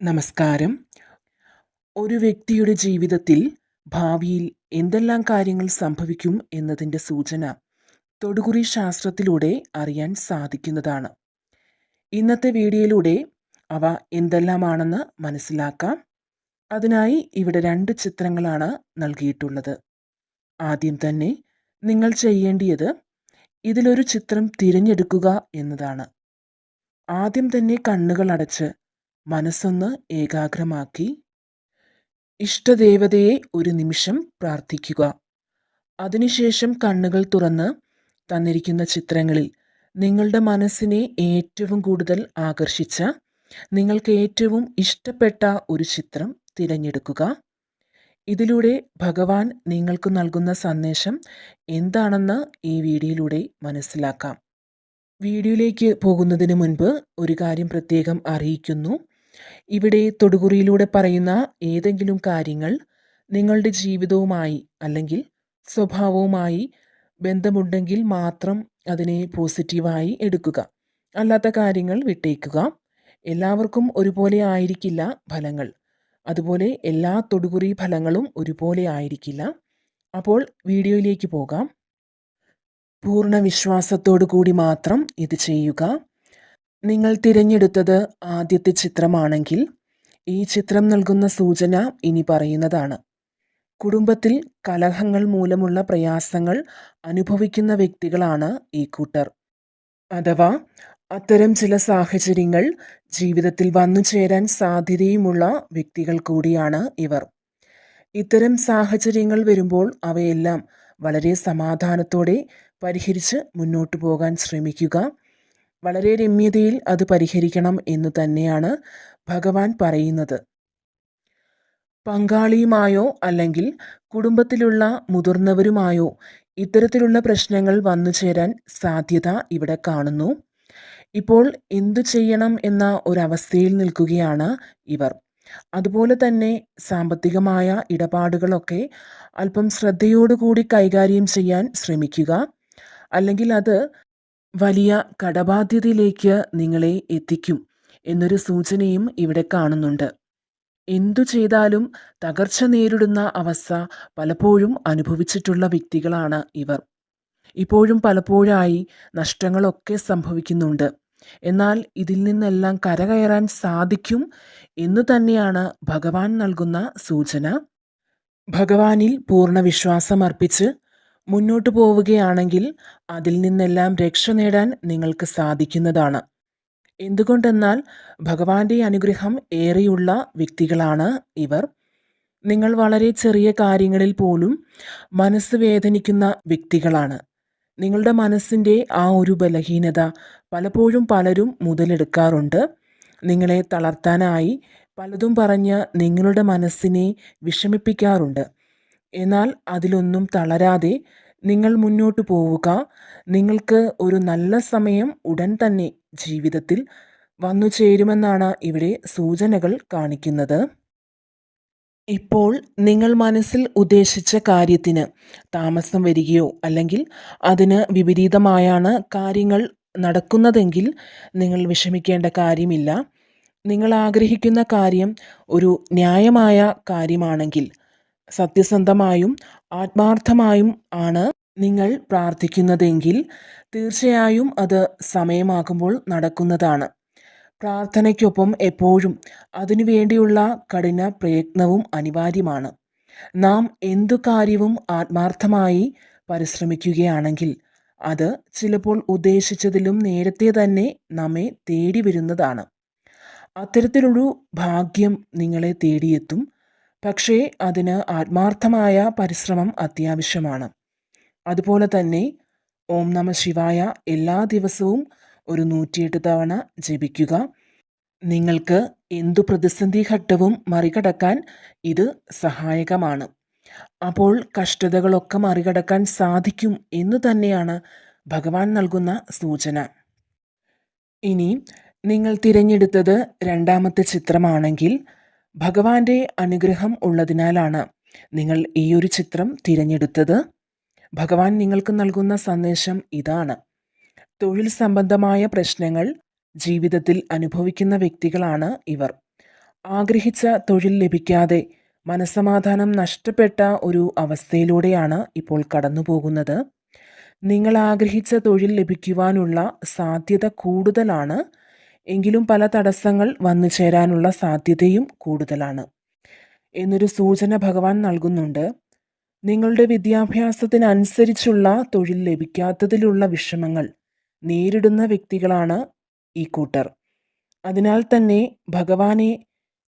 നമസ്കാരം. ഒരു വ്യക്തിയുടെ ജീവിതത്തിൽ ഭാവിയിൽ എന്തെല്ലാം കാര്യങ്ങൾ സംഭവിക്കും എന്നതിന്റെ സൂചന തൊടുകുറി ശാസ്ത്രത്തിലൂടെ അറിയാൻ സാധിക്കുന്നതാണ്. ഇന്നത്തെ വീഡിയോയിലൂടെ അവ എന്തെല്ലാമാണെന്ന് മനസ്സിലാക്കാം. അതിനായി ഇവിടെ രണ്ട് ചിത്രങ്ങളാണ് നൽകിയിട്ടുള്ളത്. ആദ്യം തന്നെ നിങ്ങൾ ചെയ്യേണ്ടിയത് ഇതിലൊരു ചിത്രം തിരഞ്ഞെടുക്കുക എന്നതാണ്. ആദ്യം തന്നെ കണ്ണുകൾ അടച്ച് മനസ്സൊന്ന് ഏകാഗ്രമാക്കി ഇഷ്ടദേവതയെ ഒരു നിമിഷം പ്രാർത്ഥിക്കുക. അതിനുശേഷം കണ്ണുകൾ തുറന്ന് തന്നിരിക്കുന്ന ചിത്രങ്ങളിൽ നിങ്ങളുടെ മനസ്സിനെ ഏറ്റവും കൂടുതൽ ആകർഷിച്ച നിങ്ങൾക്ക് ഏറ്റവും ഇഷ്ടപ്പെട്ട ഒരു ചിത്രം തിരഞ്ഞെടുക്കുക. ഇതിലൂടെ ഭഗവാൻ നിങ്ങൾക്ക് നൽകുന്ന സന്ദേശം എന്താണെന്ന് ഈ വീഡിയോയിലൂടെ മനസ്സിലാക്കാം. വീഡിയോയിലേക്ക് പോകുന്നതിന് മുൻപ് ഒരു കാര്യം പ്രത്യേകം അറിയിക്കുന്നു. ഇവിടെ തൊടുകുറിയിലൂടെ പറയുന്ന ഏതെങ്കിലും കാര്യങ്ങൾ നിങ്ങളുടെ ജീവിതവുമായി അല്ലെങ്കിൽ സ്വഭാവവുമായി ബന്ധമുണ്ടെങ്കിൽ മാത്രം അതിനെ പോസിറ്റീവായി എടുക്കുക. അല്ലാത്ത കാര്യങ്ങൾ വിട്ടേക്കുക. എല്ലാവർക്കും ഒരുപോലെ ആയിരിക്കില്ല ഫലങ്ങൾ. അതുപോലെ എല്ലാ തൊടുകുറി ഫലങ്ങളും ഒരുപോലെ ആയിരിക്കില്ല. അപ്പോൾ വീഡിയോയിലേക്ക് പോകാം. പൂർണ വിശ്വാസത്തോടു കൂടി മാത്രം ഇത് ചെയ്യുക. നിങ്ങൾ തിരഞ്ഞെടുത്തത് ആദ്യത്തെ ചിത്രമാണെങ്കിൽ ഈ ചിത്രം നൽകുന്ന സൂചന ഇനി പറയുന്നതാണ്. കുടുംബത്തിൽ കലഹങ്ങൾ മൂലമുള്ള പ്രയാസങ്ങൾ അനുഭവിക്കുന്ന വ്യക്തികളാണ് ഈ കൂട്ടർ. അഥവാ അത്തരം ചില സാഹചര്യങ്ങൾ ജീവിതത്തിൽ വന്നു ചേരാൻ സാധ്യതയുമുള്ള വ്യക്തികൾ കൂടിയാണ് ഇവർ. ഇത്തരം സാഹചര്യങ്ങൾ വരുമ്പോൾ അവയെല്ലാം വളരെ സമാധാനത്തോടെ പരിഹരിച്ച് മുന്നോട്ടു പോകാൻ ശ്രമിക്കുക വളരെ രമ്യതയിൽ അത് പരിഹരിക്കണം എന്ന് തന്നെയാണ് ഭഗവാൻ പറയുന്നത്. പങ്കാളിയുമായോ അല്ലെങ്കിൽ കുടുംബത്തിലുള്ള മുതിർന്നവരുമായോ ഇത്തരത്തിലുള്ള പ്രശ്നങ്ങൾ വന്നു ചേരാൻ സാധ്യത ഇവിടെ കാണുന്നു. ഇപ്പോൾ എന്തു ചെയ്യണം എന്ന ഒരവസ്ഥയിൽ നിൽക്കുകയാണ് ഇവർ. അതുപോലെ തന്നെ സാമ്പത്തികമായ ഇടപാടുകളൊക്കെ അല്പം ശ്രദ്ധയോടുകൂടി കൈകാര്യം ചെയ്യാൻ ശ്രമിക്കുക. അല്ലെങ്കിൽ അത് വലിയ കടബാധ്യതയിലേക്ക് നിങ്ങളെ എത്തിക്കും എന്നൊരു സൂചനയും ഇവിടെ കാണുന്നുണ്ട്. എന്തു ചെയ്താലും തകർച്ച നേരിടുന്ന അവസ്ഥ പലപ്പോഴും അനുഭവിച്ചിട്ടുള്ള വ്യക്തികളാണ് ഇവർ. ഇപ്പോഴും പലപ്പോഴായി നഷ്ടങ്ങളൊക്കെ സംഭവിക്കുന്നുണ്ട്. എന്നാൽ ഇതിൽ നിന്നെല്ലാം കരകയറാൻ സാധിക്കും എന്നു തന്നെയാണ് ഭഗവാൻ നൽകുന്ന സൂചന. ഭഗവാനിൽ പൂർണ വിശ്വാസം അർപ്പിച്ച് മുന്നോട്ട് പോവുകയാണെങ്കിൽ അതിൽ നിന്നെല്ലാം രക്ഷ നേടാൻ നിങ്ങൾക്ക് സാധിക്കുന്നതാണ്. എന്തുകൊണ്ടെന്നാൽ ഭഗവാന്റെ അനുഗ്രഹം ഏറെയുള്ള വ്യക്തികളാണ് ഇവർ. നിങ്ങൾ വളരെ ചെറിയ കാര്യങ്ങളിൽ പോലും മനസ്സ് വേദനിക്കുന്ന വ്യക്തികളാണ്. നിങ്ങളുടെ മനസ്സിന്റെ ആ ഒരു ബലഹീനത പലപ്പോഴും പലരും മുതലെടുക്കാറുണ്ട്. നിങ്ങളെ തളർത്താനായി പലതും പറഞ്ഞ് നിങ്ങളുടെ മനസ്സിനെ വിഷമിപ്പിക്കാറുണ്ട്. എന്നാൽ അതിലൊന്നും തളരാതെ നിങ്ങൾ മുന്നോട്ട് പോവുക. നിങ്ങൾക്ക് ഒരു നല്ല സമയം ഉടൻ തന്നെ ജീവിതത്തിൽ വന്നു ചേരുമെന്നാണ് ഇവിടെ സൂചനകൾ കാണിക്കുന്നത്. ഇപ്പോൾ നിങ്ങൾ മനസ്സിൽ ഉദ്ദേശിച്ച കാര്യത്തിന് താമസം വരികയോ അല്ലെങ്കിൽ അതിന് വിപരീതമായാണ് കാര്യങ്ങൾ നടക്കുന്നതെങ്കിൽ നിങ്ങൾ വിഷമിക്കേണ്ട കാര്യമില്ല. നിങ്ങൾ ആഗ്രഹിക്കുന്ന കാര്യം ഒരു ന്യായമായ കാര്യമാണെങ്കിൽ സത്യസന്ധമായും ആത്മാർത്ഥമായും ആണ് നിങ്ങൾ പ്രാർത്ഥിക്കുന്നതെങ്കിൽ തീർച്ചയായും അത് സമയമാകുമ്പോൾ നടക്കുന്നതാണ്. പ്രാർത്ഥനയ്ക്കൊപ്പം എപ്പോഴും അതിനു വേണ്ടിയുള്ള കഠിന പ്രയത്നവും അനിവാര്യമാണ്. നാം എന്തു കാര്യവും ആത്മാർത്ഥമായി പരിശ്രമിക്കുകയാണെങ്കിൽ അത് ചിലപ്പോൾ ഉദ്ദേശിച്ചതിലും നേരത്തെ തന്നെ നമ്മെ തേടി വരുന്നതാണ് അത്തരത്തിലൊരു ഭാഗ്യം നിങ്ങളെ തേടിയെത്തും. പക്ഷേ അതിന് ആത്മാർത്ഥമായ പരിശ്രമം അത്യാവശ്യമാണ്. അതുപോലെ തന്നെ ഓം നമ ശിവായ എല്ലാ ദിവസവും ഒരു നൂറ്റിയെട്ട് തവണ ജപിക്കുക. നിങ്ങൾക്ക് എന്തു പ്രതിസന്ധി ഘട്ടവും മറികടക്കാൻ ഇത് സഹായകമാണ്. അപ്പോൾ കഷ്ടതകളൊക്കെ മറികടക്കാൻ സാധിക്കും എന്ന് തന്നെയാണ് ഭഗവാൻ നൽകുന്ന സൂചന. ഇനി നിങ്ങൾ തിരഞ്ഞെടുത്തത് രണ്ടാമത്തെ ചിത്രമാണെങ്കിൽ ഭഗവാന്റെ അനുഗ്രഹം ഉള്ളതിനാലാണ് നിങ്ങൾ ഈ ഒരു ചിത്രം തിരഞ്ഞെടുത്തത്. ഭഗവാൻ നിങ്ങൾക്ക് നൽകുന്ന സന്ദേശം ഇതാണ്. തൊഴിൽ സംബന്ധമായ പ്രശ്നങ്ങൾ ജീവിതത്തിൽ അനുഭവിക്കുന്ന വ്യക്തികളാണ് ഇവർ. ആഗ്രഹിച്ച തൊഴിൽ ലഭിക്കാതെ മനസ്സമാധാനം നഷ്ടപ്പെട്ട ഒരു അവസ്ഥയിലൂടെയാണ് ഇപ്പോൾ കടന്നുപോകുന്നത്. നിങ്ങൾ ആഗ്രഹിച്ച തൊഴിൽ ലഭിക്കുവാനുള്ള സാധ്യത കൂടുതലാണ്. എങ്കിലും പല തടസ്സങ്ങൾ വന്നു ചേരാനുള്ള സാധ്യതയും കൂടുതലാണ്. എന്നൊരു സൂചന ഭഗവാൻ നൽകുന്നുണ്ട്. നിങ്ങളുടെ വിദ്യാഭ്യാസത്തിനനുസരിച്ചുള്ള തൊഴിൽ ലഭിക്കാത്തതിലുള്ള വിഷമങ്ങൾ നേരിടുന്ന വ്യക്തികളാണ് ഈ കൂട്ടർ. അതിനാൽ തന്നെ ഭഗവാനെ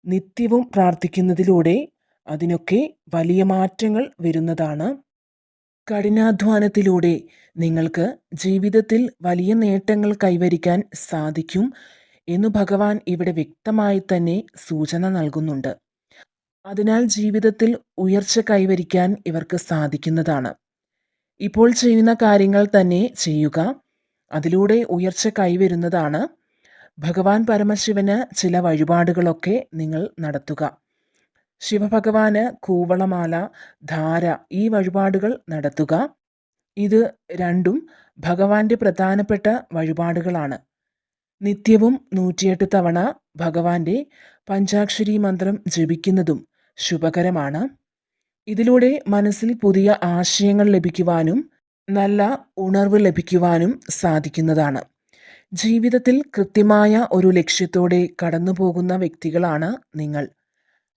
നിത്യവും പ്രാർത്ഥിക്കുന്നതിലൂടെ അതിനൊക്കെ വലിയ മാറ്റങ്ങൾ വരുന്നതാണ്. കഠിനാധ്വാനത്തിലൂടെ നിങ്ങൾക്ക് ജീവിതത്തിൽ വലിയ നേട്ടങ്ങൾ കൈവരിക്കാൻ സാധിക്കും എന്നു ഭഗവാൻ ഇവിടെ വ്യക്തമായി തന്നെ സൂചന നൽകുന്നുണ്ട്. അതിനാൽ ജീവിതത്തിൽ ഉയർച്ച കൈവരിക്കാൻ ഇവർക്ക് സാധിക്കുന്നതാണ്. ഇപ്പോൾ ചെയ്യുന്ന കാര്യങ്ങൾ തന്നെ ചെയ്യുക അതിലൂടെ ഉയർച്ച കൈവരുന്നതാണ്. ഭഗവാൻ പരമശിവന് ചില വഴിപാടുകളൊക്കെ നിങ്ങൾ നടത്തുക. ശിവഭഗവാന് കൂവളമാല ധാര ഈ വഴിപാടുകൾ നടത്തുക. ഇത് രണ്ടും ഭഗവാന്റെ പ്രധാനപ്പെട്ട വഴിപാടുകളാണ്. നിത്യവും നൂറ്റിയെട്ട് തവണ ഭഗവാന്റെ പഞ്ചാക്ഷരി മന്ത്രം ജപിക്കുന്നതും ശുഭകരമാണ്. ഇതിലൂടെ മനസ്സിൽ പുതിയ ആശയങ്ങൾ ലഭിക്കുവാനും നല്ല ഉണർവ് ലഭിക്കുവാനും സാധിക്കുന്നതാണ്. ജീവിതത്തിൽ കൃത്യമായ ഒരു ലക്ഷ്യത്തോടെ കടന്നു പോകുന്ന വ്യക്തികളാണ് നിങ്ങൾ.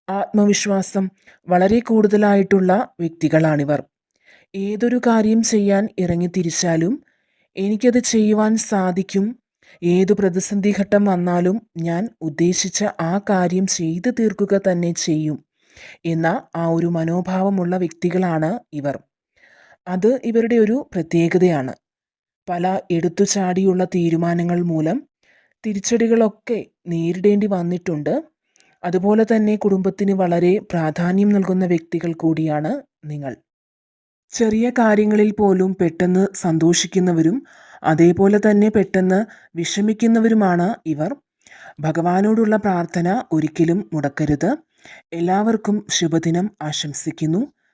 ആത്മവിശ്വാസം വളരെ കൂടുതലായിട്ടുള്ള വ്യക്തികളാണിവർ. ഏതൊരു കാര്യം ചെയ്യാൻ ഇറങ്ങിത്തിരിച്ചാലും എനിക്കത് ചെയ്യുവാൻ സാധിക്കും ഏതു പ്രതിസന്ധി ഘട്ടം വന്നാലും ഞാൻ ഉദ്ദേശിച്ച ആ കാര്യം ചെയ്തു തീർക്കുക തന്നെ ചെയ്യും എന്ന ആ ഒരു മനോഭാവമുള്ള വ്യക്തികളാണ് ഇവർ. അത് ഇവരുടെ ഒരു പ്രത്യേകതയാണ്. പല എടുത്തുചാടിയുള്ള തീരുമാനങ്ങൾ മൂലം തിരിച്ചടികളൊക്കെ നേരിടേണ്ടി വന്നിട്ടുണ്ട്. അതുപോലെ തന്നെ കുടുംബത്തിന് വളരെ പ്രാധാന്യം നൽകുന്ന വ്യക്തികൾ കൂടിയാണ് നിങ്ങൾ. ചെറിയ കാര്യങ്ങളിൽ പോലും പെട്ടെന്ന് സന്തോഷിക്കുന്നവരും അതേപോലെ തന്നെ പെട്ടെന്ന് വിഷമിക്കുന്നവരുമാണ് ഇവർ. ഭഗവാനോടുള്ള പ്രാർത്ഥന ഒരിക്കലും മുടക്കരുത്. എല്ലാവർക്കും ശുഭദിനം ആശംസിക്കുന്നു.